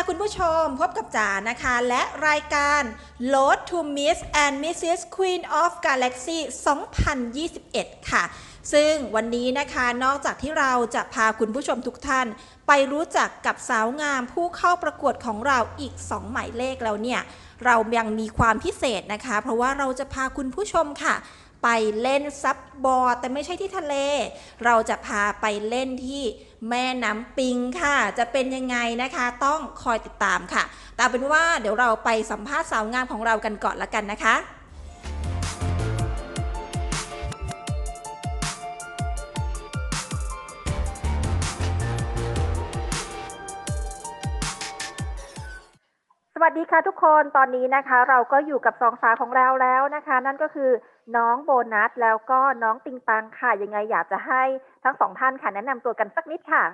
ค่ะคุณผู้ชมพบกับจ๋านะคะ และรายการ Load to Miss and Mrs. Queen of Galaxy 2021 ค่ะ ซึ่งวันนี้นะคะนอกจากที่เราจะพาคุณผู้ชมทุกท่าน ไปรู้จักกับสาวงามผู้เข้าประกวดของเราอีก 2 หมายเลขแล้วเนี่ย เรายังมีความพิเศษนะคะ เพราะว่าเราจะพาคุณผู้ชมค่ะ ไปเล่นซับบอร์ดแต่ไม่ใช่ที่ทะเล เราจะพาไปเล่นที่แม่น้ำปิงค่ะ จะเป็นยังไงนะคะ ต้องคอยติดตามค่ะแต่เอาเป็นว่าเดี๋ยวเราไปสัมภาษณ์สาวงามของเรากันก่อนละกันนะคะ วัสดีค่ะทุกคนตอนนี้นะคะ เราก็อยู่กับสองสาวของเราแล้วนะคะ นั่นก็คือน้องโบนัสแล้วก็น้องติงตังค่ะ ยังไงอยากจะให้ทั้งสองท่านค่ะ แนะนำตัวกันสักนิดค่ะ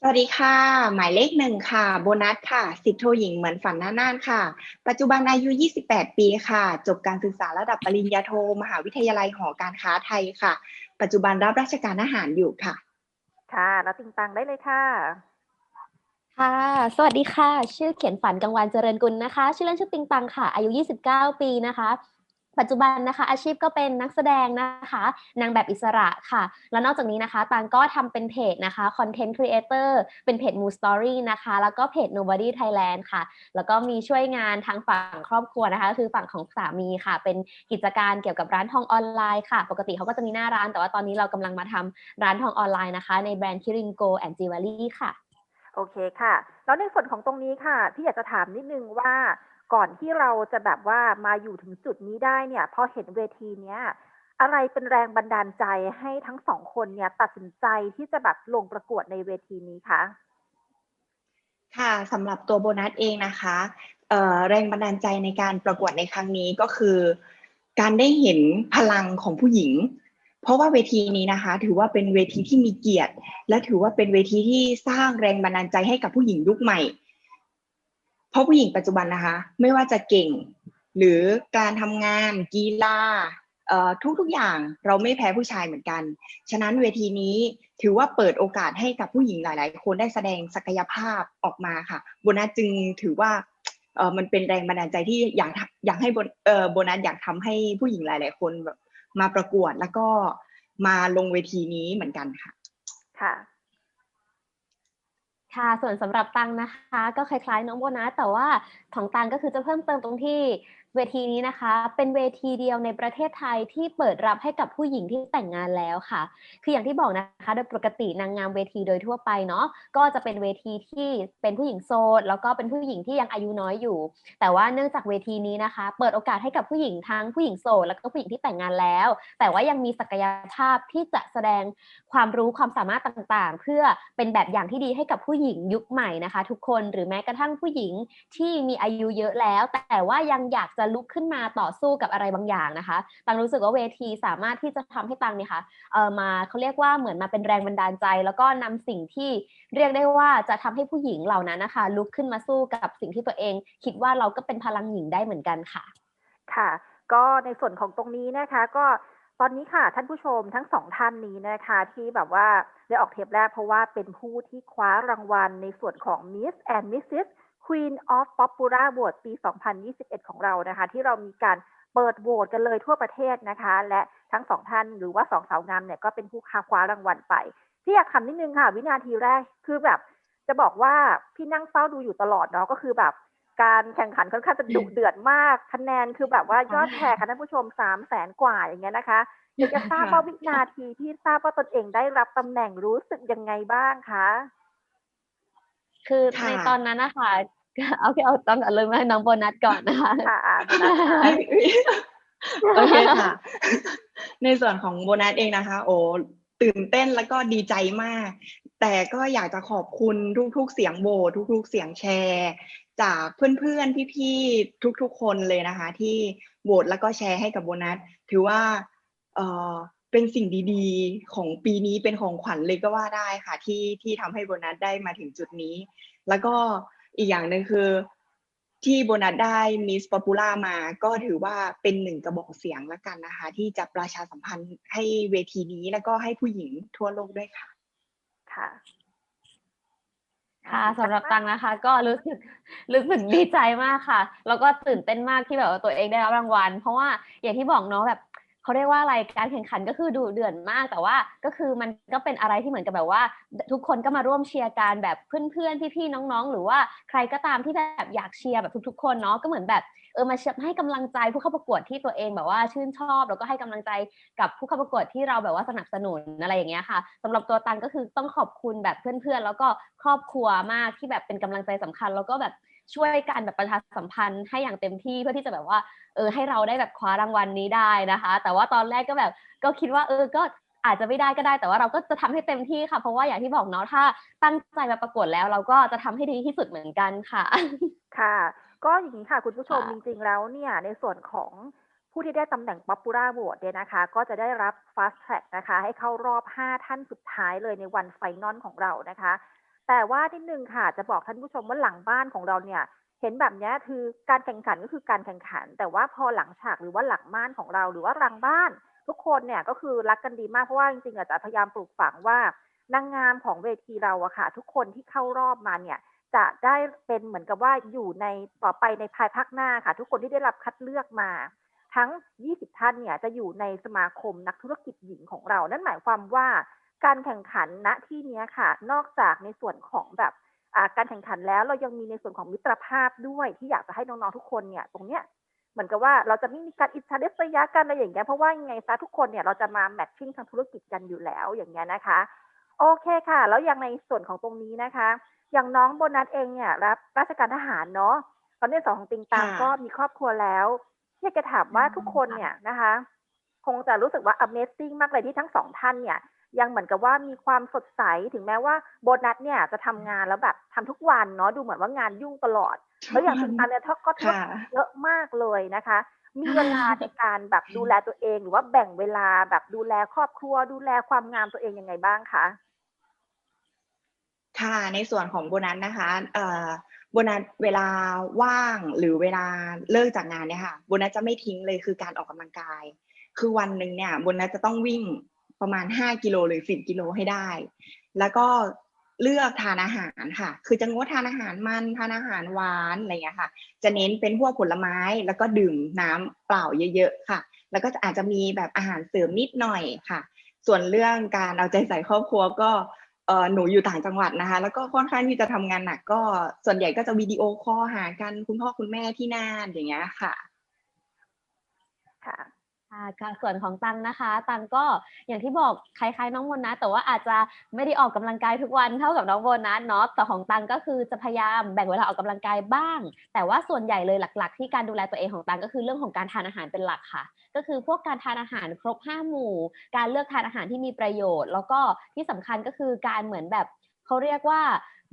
สวัสดีค่ะ หมายเลขหนึ่งค่ะ โบนัสค่ะ สิบโทหญิงเหมือนฝันหน้าน่านค่ะ ปัจจุบันอายุ 28 ปีค่ะ จบการศึกษาระดับปริญญาโท มหาวิทยาลัยหอการค้าไทยค่ะ ปัจจุบันรับราชการอาหารอยู่ค่ะ ค่ะแล้วติงตังได้เลยค่ะ ค่ะ สวัสดีค่ะ ชื่อเขียนฝันกังวานเจริญกุลนะคะ ชื่อเล่นชื่อติงตังค่ะ อายุ 29 ปีนะคะ ปัจจุบันนะคะ อาชีพก็เป็นนักแสดงนะคะ นางแบบอิสระค่ะ แล้วนอกจากนี้นะคะตังก็ทำเป็นเพจนะคะ Content Creator เป็นเพจ Mood Story นะคะ แล้วก็เพจ Nobody Thailand ค่ะ แล้วก็มีช่วยงานทางฝั่งครอบครัวนะคะก็คือฝั่งของสามีค่ะ เป็นกิจการเกี่ยวกับร้านทองออนไลน์ค่ะ ปกติเขาก็จะมีหน้าร้าน แต่ว่าตอนนี้เรากำลังมาทำร้านทองออนไลน์นะคะ ในแบรนด์ Kiringo and Jewelry ค่ะ โอเคค่ะ แล้วในส่วนของตรงนี้ค่ะที่อยากจะถามนิดนึงว่าก่อนที่เราจะแบบว่ามาอยู่ถึงจุดนี้ได้เนี่ยพอเห็นเวทีเนี้ยอะไรเป็นแรงบันดาลใจให้ทั้งสองคนเนี่ย ตัดสินใจที่จะแบบลงประกวดในเวทีนี้คะ ค่ะสำหรับตัวโบนัสเองนะคะเอ่อแรงบันดาลใจในการประกวดในครั้งนี้ก็คือ การได้เห็นพลังของผู้หญิง เพราะว่าเวทีนี้นะคะ ถือว่าเป็นเวทีที่มีเกียรติ และถือว่าเป็นเวทีที่สร้างแรงบันดาลใจให้กับผู้หญิงยุคใหม่ เพราะผู้หญิงปัจจุบันนะคะ ไม่ว่าจะเก่ง หรือการทำงานกีฬาทุกๆอย่างเราไม่แพ้ผู้ชายเหมือนกัน ฉะนั้นเวทีนี้ถือว่าเปิดโอกาสให้กับผู้หญิงหลาย ๆ คนได้แสดงศักยภาพออกมาค่ะโบนัสจึงถือว่ามันเป็นแรงบันดาลใจที่อยากอยากให้โบนัสอยากทำให้ผู้หญิงหลาย ๆ คนแบบ มาประกวดแล้วก็มาลงเวทีนี้เหมือนกันค่ะ ค่ะค่ะ ส่วนสำหรับตังนะคะ ก็คล้ายๆน้องโบนัสแต่ว่าของตังก็คือจะเพิ่มเติมตรงที่ เวทีนี้นะคะ เป็นเวทีเดียวในประเทศไทยที่เปิดรับให้กับผู้หญิงที่แต่งงานแล้วค่ะ คืออย่างที่บอกนะคะ โดยปกตินางงามเวทีโดยทั่วไปเนาะก็จะเป็นเวทีที่เป็นผู้หญิงโสดแล้วก็เป็นผู้หญิงที่ยังอายุน้อยอยู่ แต่ว่าเนื่องจากเวทีนี้นะคะ เปิดโอกาสให้กับผู้หญิงทั้งผู้หญิงโสดแล้วก็ผู้หญิงที่แต่งงานแล้ว แต่ว่ายังมีศักยภาพที่จะแสดงความรู้ความสามารถต่างๆ เพื่อเป็นแบบอย่างที่ดีให้กับผู้หญิงยุคใหม่นะคะ ทุกคนหรือแม้กระทั่งผู้หญิงที่มีอายุเยอะแล้ว แต่ว่ายังอยากจะลุกขึ้นมาต่อสู้กับอะไรบางอย่างนะคะ ตังรู้สึกว่าเวทีสามารถที่จะทำให้ตังเนี่ยค่ะเออมาเขาเรียกว่าเหมือนมาเป็นแรงบันดาลใจ แล้วก็นำสิ่งที่เรียกได้ว่าจะทำให้ผู้หญิงเหล่านั้นนะคะลุกขึ้นมาสู้กับสิ่งที่ตัวเอง คิดว่าเราก็เป็นพลังหญิงได้เหมือนกันค่ะ ค่ะ ก็ในส่วนของตรงนี้นะคะก็ตอนนี้ค่ะท่านผู้ชมทั้งสองท่านนี้นะคะ ที่แบบว่าได้ออกเทปแรกเพราะว่าเป็นผู้ที่คว้ารางวัลในส่วนของ Miss and Mrs. Queen of Popular Vote ปี 2021 ของเรานะคะ ที่เรามีการเปิดโหวตกันเลยทั่วประเทศนะคะ และทั้งสองท่านหรือว่าสองสาวงามเนี่ยก็เป็นผู้คว้ารางวัลไป ที่อยากถามนิดนึงค่ะ วินาทีแรกคือแบบ จะบอกว่าพี่นั่งเฝ้าดูอยู่ตลอดเนาะก็คือแบบ การแข่งขันค่อนข้างจะดุเดือดมากคะแนนคือแบบว่ายอดแชร์ค่ะท่านผู้ชมสามแสนกว่าอย่างเงี้ยนะคะอยากจะทราบว่าวินาทีที่ทราบว่าตนเองได้รับตำแหน่งรู้สึกยังไงบ้างคะ คือค่ะในตอนนั้นนะคะเอาแค่เอาตอนก่อนเลยมาให้น้องโบนัสก่อนนะคะค่ะอ่านะคะโอเคค่ะ ในส่วนของโบนัสเองนะคะ โอ้ตื่นเต้นแล้วก็ดีใจมาก แต่ก็อยากจะขอบคุณทุกๆเสียงโหวตทุกๆเสียงแชร์ จากเพื่อนๆพี่ๆทุกๆคนเลยนะคะ ที่โหวตแล้วก็แชร์ให้กับโบนัส ถือว่าเอ่อ เป็นสิ่งดีๆ ของปีนี้เป็นของขวัญเลยก็ว่าได้ค่ะ ที่ที่ทำให้โบนัสได้มาถึงจุดนี้ แล้วก็อีกอย่างหนึ่งคือ ที่โบนัสได้มิสป๊อปปูล่ามา ก็ถือว่าเป็นหนึ่งกระบอกเสียงแล้วกันนะคะ ที่จะประชาสัมพันธ์ให้เวทีนี้แล้วก็ให้ผู้หญิงทั่วโลกด้วยค่ะ ค่ะค่ะสำหรับตังนะคะ ก็รู้สึกรู้สึกดีใจมากค่ะ แล้วก็ตื่นเต้นมากที่แบบว่าตัวเองได้รับรางวัล เพราะว่าอย่างที่บอกเนาะแบบ เขาเรียกว่าอะไรการแข่งขันก็คือดูเดือดมากแต่ว่าก็คือมันก็เป็นอะไรที่เหมือนกับแบบว่า ทุกคนก็มาร่วมเชียร์กันแบบเพื่อนๆพี่ๆน้องๆ หรือว่าใครก็ตามที่แบบอยากเชียร์แบบทุก ๆ คนเนาะก็เหมือนแบบเออมาเชียร์ให้กำลังใจผู้เข้าประกวดที่ตัวเองแบบว่าชื่นชอบ แล้วก็ให้กำลังใจกับผู้เข้าประกวดที่เราแบบว่าสนับสนุนอะไรอย่างเงี้ยค่ะสำหรับตัวตังก็คือต้องขอบคุณแบบเพื่อนๆแล้วก็ครอบครัวมากที่แบบเป็นกำลังใจสำคัญ แล้วก็แบบ ช่วยกันแบบประชาสัมพันธ์ให้อย่างเต็มที่เพื่อที่จะแบบว่าเออให้เราได้แบบคว้ารางวัลนี้ได้นะคะ แต่ว่าตอนแรกก็แบบก็คิดว่าเออก็อาจจะไม่ได้ก็ได้แต่ว่าเราก็จะทำให้เต็มที่ค่ะ เพราะว่าอย่างที่บอกเนาะถ้าตั้งใจมาประกวดแล้ว เราก็จะทำให้ดีที่สุดเหมือนกันค่ะ ค่ะ ก็อย่างนี้ค่ะคุณผู้ชมจริงๆแล้วเนี่ยในส่วนของผู้ที่ได้ตำแหน่ง Popular Vote เนี่ยนะคะ ก็จะได้รับ Fast Track นะคะ ให้เข้ารอบ 5 ท่านสุดท้ายเลยในวันไฟนอลของเรานะคะ แต่ว่านิดนึงค่ะจะบอกท่านผู้ชมว่าหลังบ้านของเราเนี่ยเห็นแบบนี้คือการแข่งขันก็คือการแข่งขัน แต่ว่าพอหลังฉากหรือว่าหลังม่านของเราหรือว่ารังบ้าน ทุกคนเนี่ยก็คือรักกันดีมากเพราะว่าจริงๆอาจจะพยายามปลูกฝังว่านางงามของเวทีเราอะค่ะ ทุกคนที่เข้ารอบมาเนี่ยจะได้เป็นเหมือนกับว่าอยู่ในต่อไปในภายภาคหน้าค่ะ ทุกคนที่ได้รับคัดเลือกมา ทั้ง 20 ท่านเนี่ยจะอยู่ในสมาคมนักธุรกิจหญิงของเรา นั่นหมายความว่า การแข่งขันณที่เนี้ยค่ะ นอกจากในส่วนของแบบอ่าการแข่งขันแล้วเรายังมีในส่วนของมิตรภาพด้วยที่อยากจะให้น้องๆทุกคนเนี่ยตรงเนี้ยเหมือนกับว่าเราจะไม่มีการอิจฉาริษยากันอะไรอย่างเงี้ยเพราะว่ายังไงซะทุกคนเนี่ยเราจะมาแมทชิ่งทางธุรกิจกันอยู่แล้วอย่างเงี้ยนะคะ โอเคค่ะ แล้วอย่างในส่วนของตรงนี้นะคะ อย่างน้องโบนัสเองเนี่ยรับราชการทหารเนาะตอนนี้สองของติงตังค่ะก็มีครอบครัวแล้วอยากจะถามว่าทุกคนเนี่ยนะคะ คงจะรู้สึกว่า Amazing มากเลยที่ทั้งสองท่านเนี่ย ยังเหมือนกับว่ามีความสดใสถึงแม้ว่าโบนัสเนี่ยจะทำงานแล้วแบบทำทุกวันเนาะดูเหมือนว่างานยุ่งตลอดแล้วอย่างติงตังเนี่ยก็ก็ค่ะเยอะมากเลยนะคะ มีเวลาในการแบบดูแลตัวเองหรือว่าแบ่งเวลาแบบดูแลครอบครัว ดูแลความงามตัวเองยังไงบ้างคะค่ะในส่วนของโบนัสนะคะเอ่อโบนัสเวลาว่างหรือเวลาเลิกจากงานเนี่ยค่ะโบนัสจะไม่ทิ้งเลยคือการออกกำลังกาย คือวันหนึ่งเนี่ยโบนัสจะต้องวิ่ง ประมาณ 5 กิโลหรือ10กิโลให้ได้ แล้วก็เลือกทานอาหารค่ะ คือจะงดทานอาหารมันทานอาหารหวานอะไรอย่างเงี้ยค่ะ จะเน้นเป็นพวกผลไม้แล้วก็ดื่มน้ำเปล่าเยอะๆค่ะ แล้วก็อาจจะมีแบบอาหารเสริมนิดหน่อยค่ะ ส่วนเรื่องการเอาใจใส่ครอบครัวก็เออหนูอยู่ต่างจังหวัดนะคะ แล้วก็ค่อนข้างที่จะทำงานหนักก็ส่วนใหญ่ก็จะวิดีโอคอลหากันคุณพ่อคุณแม่ที่น่านอย่างเงี้ยค่ะ ค่ะ ส่วนของตังนะคะ ตังก็อย่างที่บอกคล้ายๆน้องโบนัสแต่ว่าอาจจะไม่ได้ออกกำลังกายทุกวันเท่ากับน้องโบนัสเนาะแต่ของตังก็คือจะพยายามแบ่งเวลาออกกำลังกายบ้าง แต่ว่าส่วนใหญ่เลยหลัก ๆ ที่การดูแลตัวเองของตังก็คือเรื่องของการทานอาหารเป็นหลักค่ะ ก็คือพวกการทานอาหารครบห้าหมู่ การเลือกทานอาหารที่มีประโยชน์ แล้วก็ที่สำคัญก็คือการเหมือนแบบเขาเรียกว่า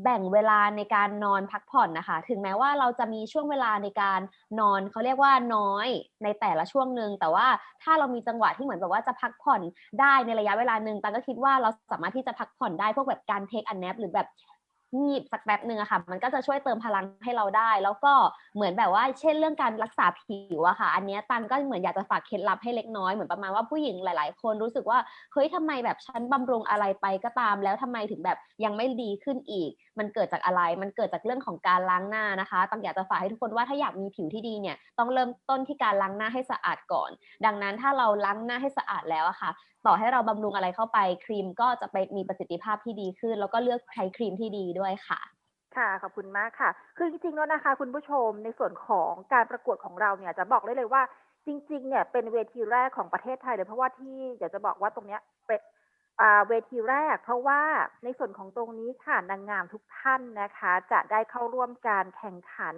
แบ่งเวลาในการนอนพักผ่อนนะคะ ถึงแม้ว่าเราจะมีช่วงเวลาในการนอนเขาเรียกว่าน้อยในแต่ละช่วงหนึ่งแต่ว่าถ้าเรามีจังหวะที่เหมือนแบบว่าจะพักผ่อนได้ในระยะเวลาหนึ่งตันก็คิดว่าเราสามารถที่จะพักผ่อนได้พวกแบบการเทคอันแนปหรือแบบ งีบสักแป๊บหนึ่งอะค่ะ มันก็จะช่วยเติมพลังให้เราได้ แล้วก็เหมือนแบบว่า เช่นเรื่องการรักษาผิวอะค่ะ อันนี้ตันก็เหมือนอยากจะฝากเคล็ดลับให้เล็กน้อยเหมือนประมาณว่าผู้หญิงหลาย ๆ คนรู้สึกว่าเฮ้ยทำไมแบบฉันบำรุงอะไรไปก็ตาม แล้วทำไมถึงแบบยังไม่ดีขึ้นอีก มันเกิดจากอะไร มันเกิดจากเรื่องของการล้างหน้านะคะตังอยากจะฝากให้ทุกคนว่าถ้าอยากมีผิวที่ดีเนี่ยต้องเริ่มต้นที่การล้างหน้าให้สะอาดก่อน ดังนั้นถ้าเราล้างหน้าให้สะอาดแล้วอะค่ะต่อให้เราบำรุงอะไรเข้าไปครีมก็จะไปมีประสิทธิภาพที่ดีขึ้น แล้วก็เลือกใช้ครีมที่ดีด้วยค่ะค่ะขอบคุณมากค่ะ คือจริงๆแล้วนะคะ คุณผู้ชมในส่วนของการประกวดของเราเนี่ยจะบอกได้เลยว่าจริงๆเนี่ยเป็นเวทีแรกของประเทศไทยเลยเพราะว่าที่เดี๋ยวจะบอกว่าตรงเนี้ยเป็นอ่าเวทีแรก เพราะว่าในส่วนของตรงนี้ค่ะนางงามทุกท่านนะคะ จะได้เข้าร่วมการแข่งขัน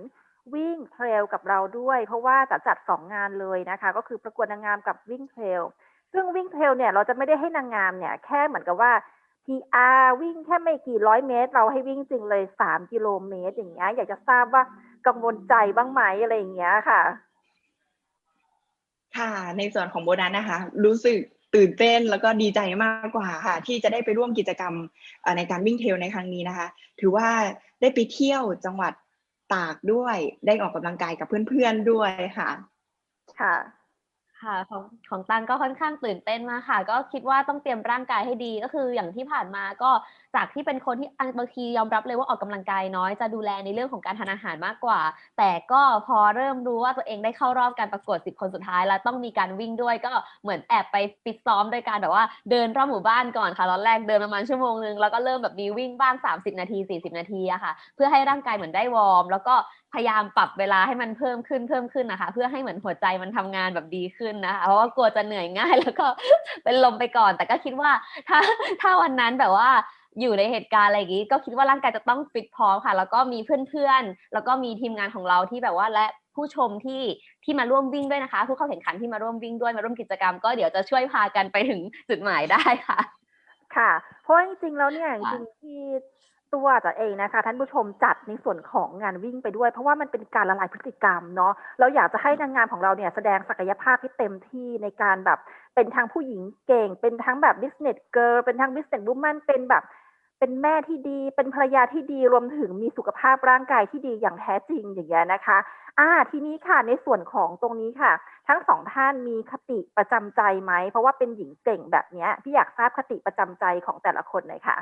วิ่งเทรลกับเราด้วย เพราะว่าจะจัดสองงานเลยนะคะ ก็คือประกวดนางงามกับวิ่งเทรล ซึ่งวิ่งเทรลเนี่ยเราจะไม่ได้ให้นางงามเนี่ยแค่เหมือนกับว่า PR วิ่งแค่ไม่กี่ร้อยเมตร เราให้วิ่งจริงเลยสามกิโลเมตรอย่างเงี้ยอยากจะทราบว่ากังวลใจบ้างไหมอะไรอย่างเงี้ยค่ะ ค่ะ ในส่วนของโบนัสนะคะ รู้สึกตื่นเต้นแล้วก็ดีใจมากกว่าค่ะ ที่จะได้ไปร่วมกิจกรรมเอ่อในการวิ่งเทรลในครั้งนี้นะคะ ถือว่าได้ไปเที่ยวจังหวัดตากด้วย ได้ออกกำลังกายกับเพื่อนๆด้วยค่ะ ค่ะ ค่ะของของตังก็ค่อนข้างตื่นเต้นมากค่ะ ก็คิดว่าต้องเตรียมร่างกายให้ดีก็คืออย่างที่ผ่านมาก็จากที่เป็นคนที่บางทียอมรับเลยว่าออกกำลังกายน้อยจะดูแลในเรื่องของการทานอาหารมากกว่า แต่ก็พอเริ่มรู้ว่าตัวเองได้เข้ารอบการประกวด10 คนสุดท้าย แล้วต้องมีการวิ่งด้วย ก็เหมือนแอบไปฟิตซ้อมโดยการแบบว่าเดินรอบหมู่บ้านก่อนค่ะตอนแรกเดินประมาณชั่วโมงนึงแล้วก็เริ่มแบบมีวิ่งบ้าง 30 นาที 40 นาทีอะค่ะ เพื่อให้ร่างกายเหมือนได้วอร์มแล้วก็ พยายามปรับเวลาให้มันเพิ่มขึ้นเพิ่มขึ้นนะคะ เพื่อให้เหมือนหัวใจมันทำงานแบบดีขึ้นนะคะเพราะว่ากลัวจะเหนื่อยง่ายแล้วก็เป็นลมไปก่อน แต่ก็คิดว่าถ้าถ้าวันนั้นแบบว่าอยู่ในเหตุการณ์อะไรอย่างนี้ ก็คิดว่าร่างกายจะต้องฟิตพร้อมค่ะ แล้วก็มีเพื่อนๆ แล้วก็มีทีมงานของเราที่แบบว่าและผู้ชมที่ที่มาร่วมวิ่งด้วยนะคะ ผู้เข้าแข่งขันที่มาร่วมวิ่งด้วยมาร่วมกิจกรรม ก็เดี๋ยวจะช่วยพากันไปถึงจุดหมายได้ค่ะ ค่ะ เพราะว่าจริงๆแล้วเนี่ยจริงที่ ตัวจะเองนะคะ ท่านผู้ชมจัดในส่วนของงานวิ่งไปด้วย เพราะว่ามันเป็นการละลายพฤติกรรมเนาะเราอยากจะให้นางงามของเราเนี่ยแสดงศักยภาพที่เต็มที่ในการแบบเป็นทั้งผู้หญิงเก่ง เป็นทั้งแบบ business girl เป็นทั้ง business woman เป็นแบบเป็นแม่ที่ดี เป็นภรรยาที่ดี รวมถึงมีสุขภาพร่างกายที่ดีอย่างแท้จริงอย่างเงี้ยนะคะ อ่า ทีนี้ค่ะ ในส่วนของตรงนี้ค่ะ ทั้งสองท่านมีคติประจำใจไหม เพราะว่าเป็นหญิงเก่งแบบเนี้ย พี่อยากทราบคติประจำใจของแต่ละคนหน่อยค่ะ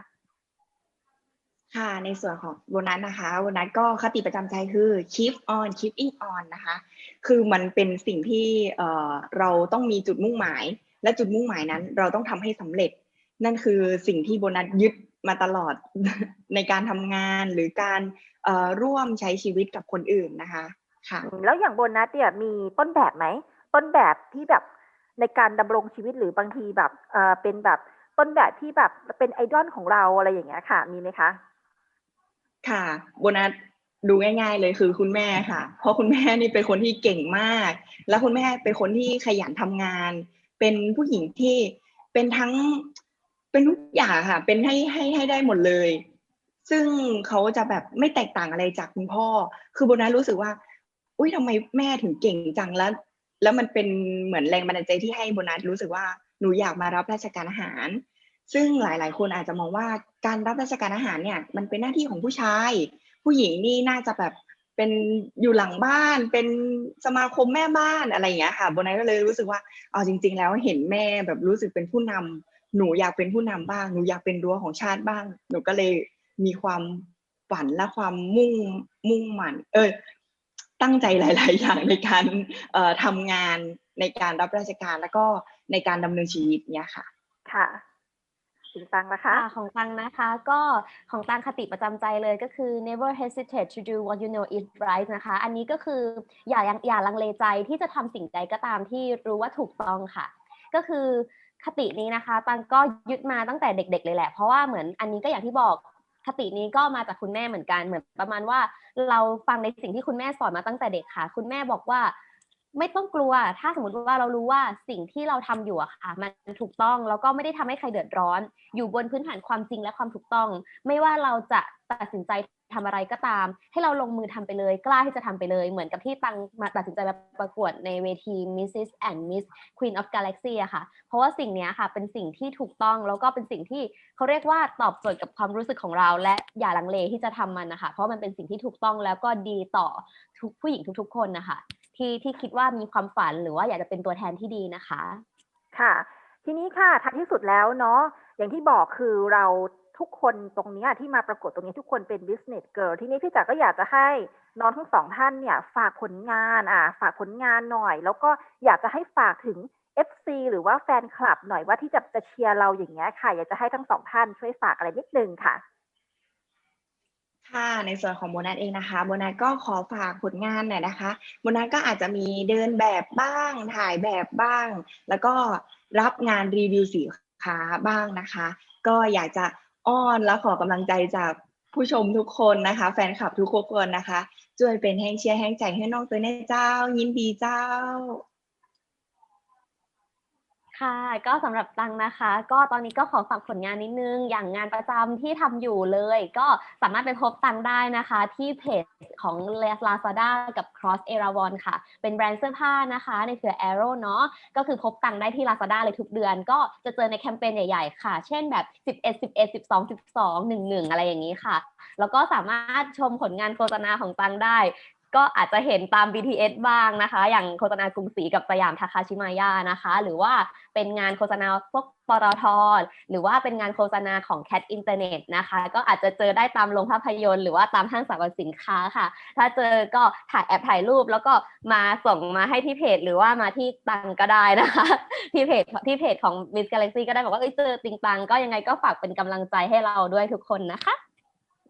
ค่ะ ในส่วนของโบนัสนะคะโบนัสก็คติประจำใจคือ keep on keeping on นะคะ คือมันเป็นสิ่งที่เอ่อเราต้องมีจุดมุ่งหมาย และจุดมุ่งหมายนั้น เราต้องทำให้สำเร็จ นั่นคือสิ่งที่โบนัสยึดมาตลอด ในการทำงานหรือการเอ่อร่วมใช้ชีวิตกับคนอื่นนะคะค่ะแล้วอย่างโบนัสเนี่ยมีต้นแบบไหมต้นแบบที่แบบในการดำรงชีวิตหรือบางทีแบบเออเป็นแบบต้นแบบที่แบบเป็นไอดอลของเราอะไรอย่างเงี้ยค่ะ มีไหมคะ ค่ะ โบนัสดูง่าย ๆ เลยคือคุณแม่ค่ะ เพราะคุณแม่นี่เป็นคนที่เก่งมาก แล้วคุณแม่เป็นคนที่ขยันทำงาน เป็นผู้หญิงที่เป็นทั้งเป็นทุกอย่างค่ะ เป็นให้ให้ให้ได้หมดเลย ซึ่งเขาจะแบบไม่แตกต่างอะไรจากคุณพ่อ คือโบนัสรู้สึกว่า อุ้ยทำไมแม่ถึงเก่งจังแล้ว แล้วมันเป็นเหมือนแรงบันดาลใจที่ให้โบนัสรู้สึกว่าหนูอยากมารับราชการอาหาร ซึ่งหลาย ๆ คนอาจจะมองว่าการรับราชการอาหารเนี่ยมันเป็นหน้าที่ของผู้ชาย ผู้หญิงนี่น่าจะแบบเป็นอยู่หลังบ้านเป็นสมาคมแม่บ้านอะไรอย่างเงี้ยค่ะโบนัสก็เลยรู้สึกว่าเอาจริง ๆ แล้วเห็นแม่แบบรู้สึกเป็นผู้นำหนูอยากเป็นผู้นำบ้าง หนูอยากเป็นรั้วของชาติบ้าง หนูก็เลยมีความฝันและความมุ่งมุ่งมั่นเออตั้งใจหลาย ๆ อย่างในการเอ่อทำงานในการรับราชการแล้วก็ในการดำเนินชีวิตเนี่ยค่ะ ค่ะ สิงตังนะคะะของตังนะคะ ก็ของตังคติประจำใจเลยก็คือ never hesitate to do what you know is right นะคะ อันนี้ก็คืออย่าอย่าลังเลใจที่จะทำสิ่งใดก็ตามที่รู้ว่าถูกต้องค่ะ ก็คือคตินี้นะคะ ตังก็ยึดมาตั้งแต่เด็ก ๆ เลยแหละ เพราะว่าเหมือนอันนี้ก็อย่างที่บอกคตินี้ก็มาจากคุณแม่เหมือนกันเหมือนประมาณว่า เราฟังในสิ่งที่คุณแม่สอนมาตั้งแต่เด็กค่ะ คุณแม่บอกว่า ไม่ต้องกลัว ถ้าสมมติว่าเรารู้ว่าสิ่งที่เราทำอยู่อะค่ะ มันถูกต้องแล้วก็ไม่ได้ทำให้ใครเดือดร้อน อยู่บนพื้นฐานความจริงและความถูกต้อง ไม่ว่าเราจะตัดสินใจทำอะไรก็ตาม ให้เราลงมือทำไปเลย กล้าที่จะทำไปเลย เหมือนกับที่ตังมาตัดสินใจมาประกวดในเวที Mrs. and Miss Queen of Galaxy อะค่ะ เพราะว่าสิ่งนี้ค่ะ เป็นสิ่งที่ถูกต้องแล้วก็เป็นสิ่งที่เขาเรียกว่าตอบโจทย์กับความรู้สึกของเรา และอย่าลังเลที่จะทำมันนะคะ เพราะมันเป็นสิ่งที่ถูกต้องแล้วก็ดีต่อทุกผู้หญิงทุกๆ คนนะคะ ที่ที่คิดว่ามีความฝันหรือว่าอยากจะเป็นตัวแทนที่ดีนะคะ ค่ะ ทีนี้ค่ะท้ายที่สุดแล้วเนาะอย่างที่บอกคือเราทุกคนตรงนี้ที่มาปรากฏตรงนี้ทุกคนเป็น business girl ทีนี้พี่จ๋าก็อยากจะให้น้องทั้งสองท่านเนี่ย ฝากผลงานอะฝากผลงานหน่อย แล้วก็อยากจะให้ฝากถึง FC หรือว่าแฟนคลับหน่อยว่าที่จะจะเชียร์เราอย่างเงี้ยค่ะ อยากจะให้ทั้งสองท่านช่วยฝากอะไรนิดนึงค่ะ ค่ะ ในส่วนของโบนัสเองนะคะ โบนัสก็ขอฝากผลงานหน่อยนะคะ โบนัสก็อาจจะมีเดินแบบบ้าง ถ่ายแบบบ้าง แล้วก็รับงานรีวิวสินค้าบ้างนะคะ ก็อยากจะอ้อนและขอกำลังใจจากผู้ชมทุกคนนะคะ แฟนคลับทุกคนนะคะ ช่วยเป็นแห้งเชียร์แห้งใจให้น้องตัวเน่เจ้า ยินดีเจ้า ค่ะ ก็สำหรับตังนะคะ ก็ตอนนี้ก็ขอฝากผลงานนิดนึง อย่างงานประจำที่ทำอยู่เลย ก็สามารถไปพบตังได้นะคะ ที่เพจของ Lazada กับ Cross e r a v o n ค่ะ เป็นแบรนด์เสื้อผ้านะคะ ในเครือ Arrow เนาะก็คือพบตังได้ที่ Lazada เลยทุกเดือน ก็จะเจอในแคมเปญใหญ่ๆ ค่ะ เช่นแบบ 11 11 12 12 11 อะไรอย่างนี้ค่ะ แล้วก็สามารถชมผลงานโฆษณาของตังได้ ก็อาจจะเห็นตาม BTS บ้างนะคะ อย่างโฆษณากรุงศรีกับสยามทาคาชิมายานะคะ หรือว่าเป็นงานโฆษณาพวกปตทหรือว่าเป็นงานโฆษณาของ Cat Internet นะคะ ก็อาจจะเจอได้ตามโรงภาพยนตร์หรือว่าตามห้างสรรพสินค้าค่ะ ถ้าเจอก็ถ่ายแอบถ่ายรูป แล้วก็มาส่งมาให้ที่เพจ หรือว่ามาที่ตังก็ได้นะคะ ที่เพจที่เพจของ Miss Galaxy ก็ได้บอกว่าเอ้ยเจอติงตังก็ยังไงก็ฝากเป็นกำลังใจให้เราด้วยทุกคนนะคะ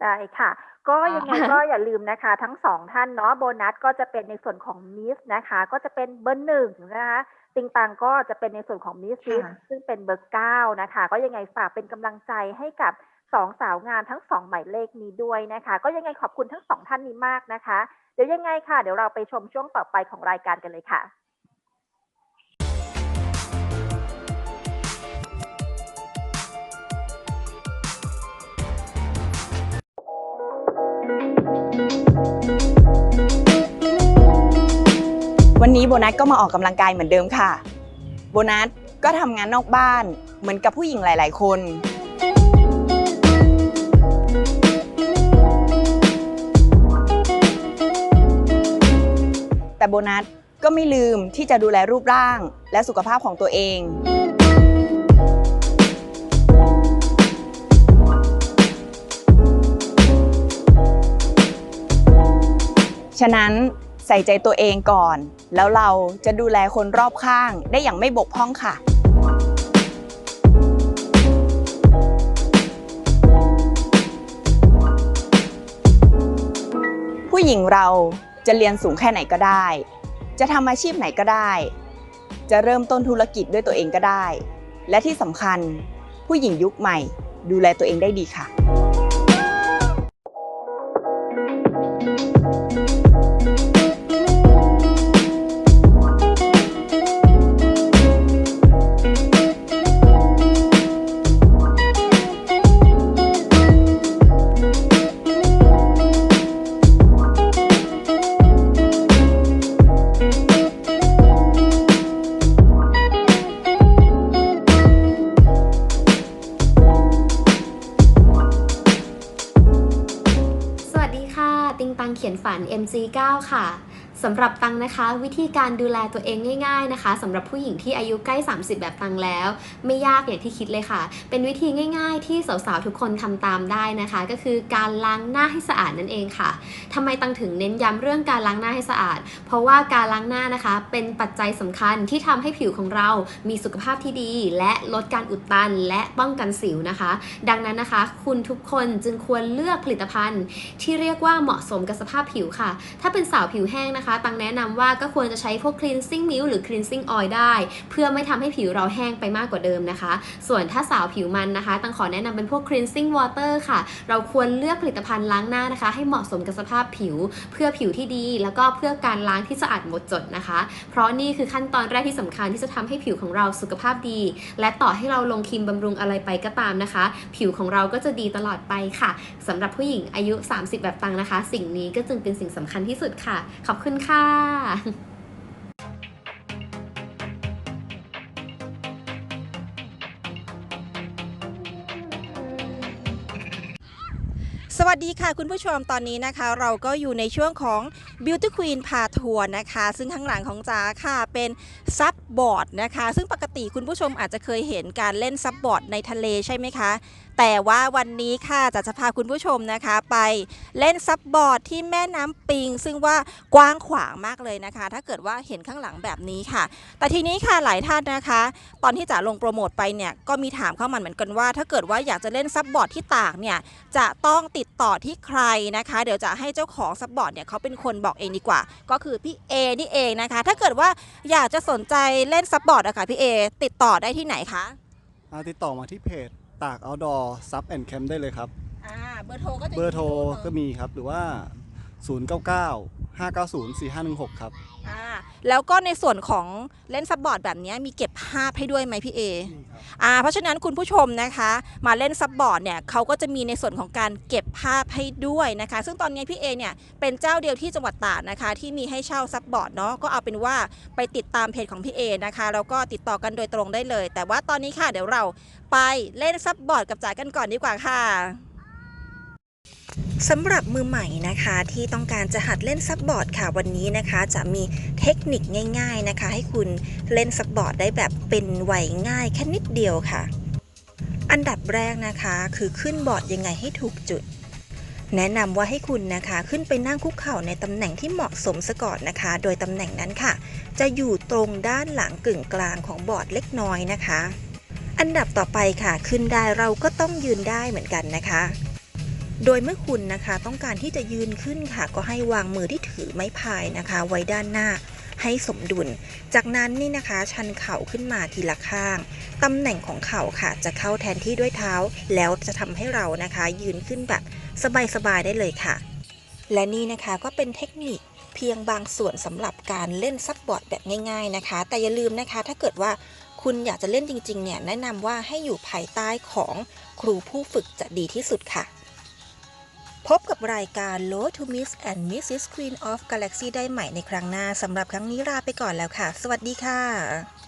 ได้ค่ะ ก็ค่ะยังไงก็อย่าลืมนะคะ ทั้งสองท่านเนาะโบนัสก็จะเป็นในส่วนของมิสนะคะ ก็จะเป็นเบอร์หนึ่งนะคะติงตังก็จะเป็นในส่วนของมิสซิสค่ะซึ่งเป็นเบอร์เก้านะคะ ก็ยังไงฝากเป็นกำลังใจให้กับสองสาวงามทั้งสองหมายเลขนี้ด้วยนะคะ ก็ยังไงขอบคุณทั้งสองท่านนี้มากนะคะ เดี๋ยวยังไงค่ะ เดี๋ยวเราไปชมช่วงต่อไปของรายการกันเลยค่ะ วันนี้โบนัสก็มาออกกำลังกายเหมือนเดิมค่ะ โบนัสก็ทำงานนอกบ้านเหมือนกับผู้หญิงหลาย ๆ คนแต่โบนัสก็ไม่ลืมที่จะดูแลรูปร่างและสุขภาพของตัวเอง ฉะนั้น ใส่ใจตัวเองก่อน แล้วเราจะดูแลคนรอบข้างได้อย่างไม่บกพร่องค่ะผู้หญิงเราจะเรียนสูงแค่ไหนก็ได้ จะทำอาชีพไหนก็ได้ จะเริ่มต้นธุรกิจด้วยตัวเองก็ได้ และที่สำคัญ ผู้หญิงยุคใหม่ดูแลตัวเองได้ดีค่ะ เขียนฝัน MC9 ค่ะ สำหรับตังนะคะ วิธีการดูแลตัวเองง่ายๆนะคะสำหรับผู้หญิงที่อายุใกล้ 30 แบบตังแล้ว ไม่ยากอย่างที่คิดเลยค่ะ เป็นวิธีง่าย ๆ ที่สาวๆทุกคนทำตามได้นะคะ ก็คือการล้างหน้าให้สะอาดนั่นเองค่ะทำไมตังถึงเน้นย้ำเรื่องการล้างหน้าให้สะอาด เพราะว่าการล้างหน้านะคะ เป็นปัจจัยสำคัญที่ทำให้ผิวของเรามีสุขภาพที่ดี และลดการอุดตันและป้องกันสิวนะคะ ดังนั้นนะคะ คุณทุกคนจึงควรเลือกผลิตภัณฑ์ ที่เรียกว่าเหมาะสมกับสภาพผิวค่ะ ถ้าเป็นสาวผิวแห้งนะคะตังแนะนำว่าก็ควรจะใช้พวก cleansing milk หรือ cleansing oil ได้ เพื่อไม่ทำให้ผิวเราแห้งไปมากกว่าเดิมนะคะ ส่วนถ้าสาวผิวมันนะคะ ตังขอแนะนำเป็นพวก cleansing water ค่ะ เราควรเลือกผลิตภัณฑ์ล้างหน้านะคะ ให้เหมาะสมกับสภาพผิว เพื่อผิวที่ดี แล้วก็เพื่อการล้างที่สะอาดหมดจดนะคะ เพราะนี่คือขั้นตอนแรกที่สำคัญที่จะทำให้ผิวของเราสุขภาพดี และต่อให้เราลงครีมบำรุงอะไรไปก็ตามนะคะ ผิวของเราก็จะดีตลอดไปค่ะสำหรับผู้หญิงอายุ 30 แบบตังนะคะ สิ่งนี้ก็จึงเป็นสิ่งสำคัญที่สุดค่ะ ขอบคุณค่ะสวัสดีค่ะคุณผู้ชมตอนนี้นะคะ เราก็อยู่ในช่วงของ Beauty Queen พาทัวร์นะคะ ซึ่งข้างหลังของจ๋าค่ะเป็นซับบอร์ดนะคะ ซึ่งปกติคุณผู้ชมอาจจะเคยเห็นการเล่นซับบอร์ดในทะเลใช่ไหมคะแต่ว่าวันนี้ค่ะจ๋าจะพาคุณผู้ชมนะคะไปเล่นซับบอร์ดที่แม่น้ำปิง ซึ่งว่ากว้างขวางมากเลยนะคะ ถ้าเกิดว่าเห็นข้างหลังแบบนี้ค่ะ แต่ทีนี้ค่ะหลายท่านนะคะ ตอนที่จ๋าลงโปรโมทไปเนี่ยก็มีถามเข้ามาเหมือนกันว่า ถ้าเกิดว่าอยากจะเล่นซับบอร์ดที่ตากเนี่ยจะต้องติดต่อที่ใครนะคะ เดี๋ยวจะให้เจ้าของซับบอร์ดเนี่ยเขาเป็นคนบอกเองดีกว่า ก็คือพี่เอนี่เองนะคะ ถ้าเกิดว่าอยากจะสนใจเล่นซับบอร์ดอะค่ะพี่เอติดต่อได้ที่ไหนคะติดต่อมาที่เพจ ตาก outdoor sub and camp ได้เลยครับ อ่าเบอร์โทรก็จะเบอร์โทรก็มีครับ หรือว่า 099 590 4516 ครับอ่าแล้วก็ในส่วนของเล่นซับบอร์ดแบบเนี้ยมีเก็บภาพให้ด้วยไหมพี่เออ่าเพราะฉะนั้นคุณผู้ชมนะคะ มาเล่นซับบอร์ดเนี่ยเขาก็จะมีในส่วนของการเก็บภาพให้ด้วยนะคะ ซึ่งตอนนี้พี่เอเนี่ยเป็นเจ้าเดียวที่จังหวัดตราดนะคะ ที่มีให้เช่าซับบอร์ดเนาะก็เอาเป็นว่าไปติดตามเพจของพี่เอนะคะแล้วก็ติดต่อกันโดยตรงได้เลย แต่ว่าตอนนี้ค่ะเดี๋ยวเราไปเล่นซับบอร์ดกับจ๋ากันก่อนดีกว่าค่ะ สำหรับมือใหม่นะคะที่ต้องการจะหัดเล่นซับบอร์ดค่ะวันนี้นะคะจะมีเทคนิคง่าย ๆนะคะ ให้คุณเล่นซับบอร์ดได้แบบเป็นไหวง่ายแค่นิดเดียวค่ะ อันดับแรกนะคะคือขึ้นบอร์ดยังไงให้ถูกจุด แนะนำว่าให้คุณนะคะขึ้นไปนั่งคุกเข่าในตำแหน่งที่เหมาะสมซะก่อนนะคะ โดยตำแหน่งนั้นค่ะ จะอยู่ตรงด้านหลังกึ่งกลางของบอร์ดเล็กน้อยนะคะ อันดับต่อไปค่ะขึ้นได้เราก็ต้องยืนได้เหมือนกันนะคะ โดยเมื่อคุณนะคะต้องการที่จะยืนขึ้นค่ะ ก็ให้วางมือที่ถือไม้พายนะคะ ไว้ด้านหน้าให้สมดุล จากนั้นนี่นะคะชันเข่าขึ้นมาทีละข้าง ตำแหน่งของเข่าค่ะจะเข้าแทนที่ด้วยเท้า แล้วจะทำให้เรานะคะ ยืนขึ้นแบบสบายๆได้เลยค่ะ และนี่นะคะก็เป็นเทคนิคเพียงบางส่วนสำหรับการเล่นซับบอร์ดแบบง่าย ๆนะคะ แต่อย่าลืมนะคะ ถ้าเกิดว่าคุณอยากจะเล่นจริงๆเนี่ยแนะนำว่าให้อยู่ภายใต้ของครูผู้ฝึกจะดีที่สุดค่ะ พบกับรายการ Low to Miss and Mrs. Queen of Galaxy ได้ใหม่ในครั้งหน้าสำหรับครั้งนี้ลาไปก่อนแล้วค่ะ สวัสดีค่ะ